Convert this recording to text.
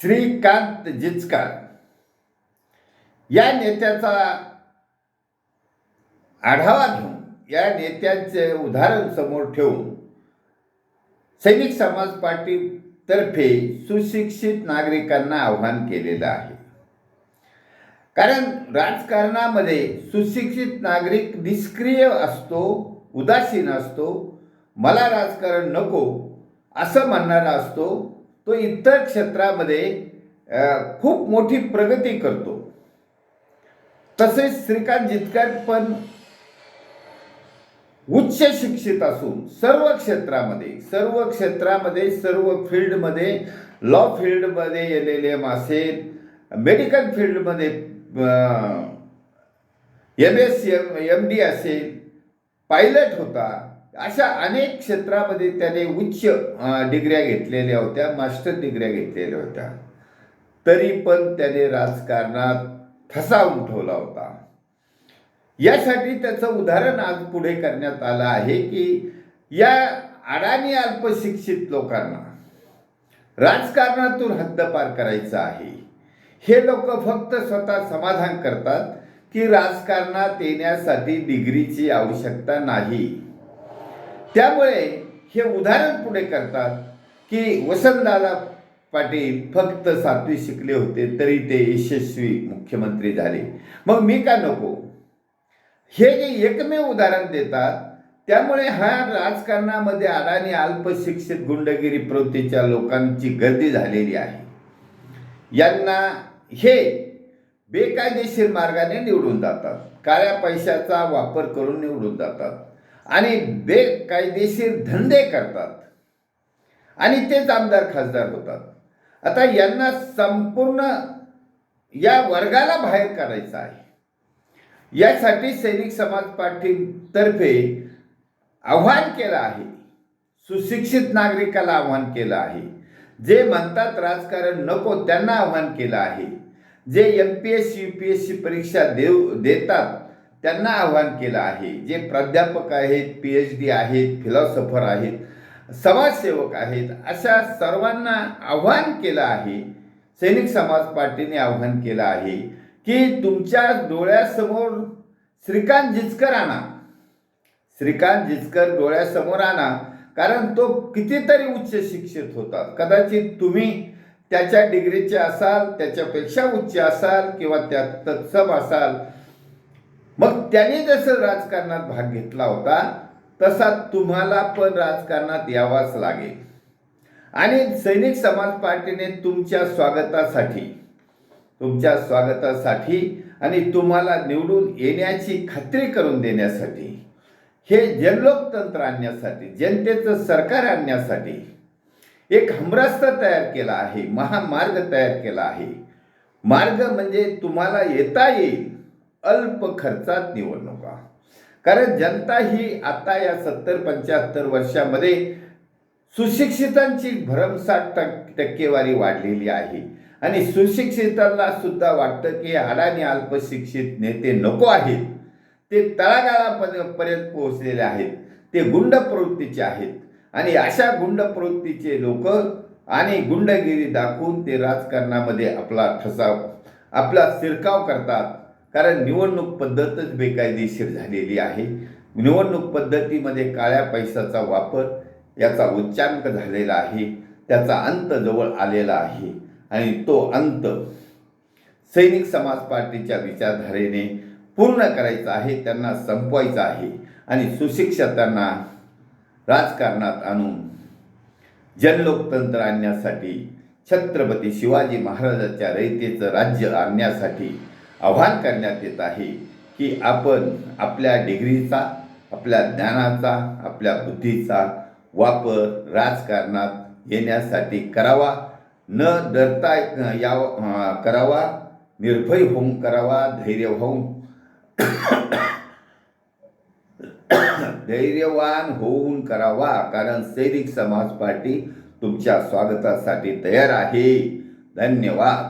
श्रीकांत जिचकार. या नेत्याचा आढावा घेऊन या नेत्यांचे उदाहरण समोर ठेवून सैनिक समाज पार्टीतर्फे सुशिक्षित नागरिकांना आव्हान केलेलं आहे. कारण राजकारणामध्ये सुशिक्षित नागरिक निष्क्रिय असतो उदासीन असतो मला राजकारण नको असं म्हणणारा असतो तो इतर क्षेत्रामध्ये खूप मोठी प्रगती करतो. तसेच श्रीकांत जितकर पण उच्च शिक्षित असून सर्व क्षेत्रामध्ये सर्व क्षेत्रामध्ये सर्व फील्डमध्ये लॉ फील्डमध्ये एल एल एम असेल मेडिकल फील्डमध्ये M S M M D असेल पायलट होता. अशा अनेक क्षेत्रामध्ये त्याने उच्च डिग्र्या घेतलेल्या होत्या मास्टर डिग्र्या घेतलेल्या होत्या. तरी पण त्याने राजकारणात ठसा उमठवला होता. यासाठी त्याचं उदाहरण आज पुढे करण्यात आलं आहे की या अडाणी अल्पशिक्षित लोकांना राजकारणातून हद्दपार करायचं आहे. हे लोक फक्त स्वतः समाधान करतात की राजकारणात येण्यासाठी डिग्रीची आवश्यकता नाही. त्यामुळे हे उदाहरण पुढे करतात की वसंतदादा पाटील फक्त सातवी शिकले होते तरी ते यशस्वी मुख्यमंत्री झाले. मग मी का नको? हे जे एकमेव उदाहरण देतात त्यामुळे हा राजकारणामध्ये अडाणी अल्पशिक्षित गुंडगिरी प्रवृत्तीच्या लोकांची गर्दी झालेली आहे. यांना हे बेकायदेशीर मार्गाने निवडून जातात. काळ्या पैशाचा वापर करून निवडून जातात. आणि बेकायदेशीर धंदे करतात. आणि तेच आमदार खासदार होतात. आता यांना संपूर्ण या वर्गाला बाहेर करायचं आहे. यासाठी सैनिक समाज पार्टीतर्फे आव्हान केलं आहे. सुशिक्षित नागरिकाला आव्हान केलं आहे. जे म्हणतात राजकारण नको त्यांना आव्हान केलं आहे. जे M P S C U P S C परीक्षा देऊ देतात त्यांना आव्हान केलं आहे. जे प्राध्यापक आहेत पी एच डी आहेत फिलॉसॉफर आहेत समाजसेवक आहेत अशा सर्वांना आव्हान केलं आहे. सैनिक समाज पार्टीने आव्हान केलं आहे की तुमच्या डोळ्यासमोर श्रीकांत जिचकर आणा. श्रीकांत जिचकर डोळ्यासमोर आणा कारण तो कितीतरी उच्च शिक्षित होता. कदाचित तुम्ही त्याच्या डिग्रीचे असाल त्याच्यापेक्षा उच्च असाल किंवा त्या तत्सम असाल मग त्याने जसं राजकारणात भाग घेतला होता तसा तुम्हाला पण राजकारणात यावाच लागेल. आणि सैनिक समाज पार्टीने तुमच्या स्वागतासाठी तुमच्या स्वागतासाठी आणि तुम्हाला निवडून येण्याची खात्री करून देण्यासाठी हे जनलोकतंत्र आणण्यासाठी जनतेचं सरकार आणण्यासाठी एक हमरास्ता तयार केला आहे महामार्ग तयार केला आहे. मार्ग म्हणजे तुम्हाला येता येईल. अल्प खर्चात निवडणुका कारण जनता ही आता या सत्तर पंच्याहत्तर वर्षामध्ये सुशिक्षितांची भरमसाठ टक टक्केवारी वाढलेली आहे. आणि सुशिक्षितांना सुद्धा वाटतं की अडाणी अल्पशिक्षित नेते नको आहेत. ते तळागाळापर्यंत पोहोचलेले आहेत. ते गुंड प्रवृत्तीचे आहेत. आणि अशा गुंड प्रवृत्तीचे लोक आणि गुंडगिरी दाखवून ते राजकारणामध्ये आपला ठसा आपला शिरकाव करतात. कारण निवडणूक पद्धतच बेकायदेशीर झालेली आहे. निवडणूक पद्धतीमध्ये काळ्या पैशाचा वापर याचा उच्चांक झालेला आहे. त्याचा अंत जवळ आलेला आहे. आणि तो अंत सैनिक समाज पार्टीच्या विचारधारेने पूर्ण करायचा आहे त्यांना संपवायचा आहे. आणि सुशिक्षितांना राजकारणात आणून जनलोकतंत्र आणण्यासाठी छत्रपती शिवाजी महाराजांच्या रयतेचं राज्य आणण्यासाठी आव्हान करण्यात येत आहे की आपण आपल्या डिग्रीचा आपल्या ज्ञानाचा आपल्या बुद्धीचा वापर राजकारणात येण्यासाठी करावा. न डरता या करावा निर्भय होऊन करावा धैर्य होऊन धैर्यवान होऊन करावा कारण सैनिक समाज पार्टी तुमच्या स्वागतासाठी तयार आहे. धन्यवाद.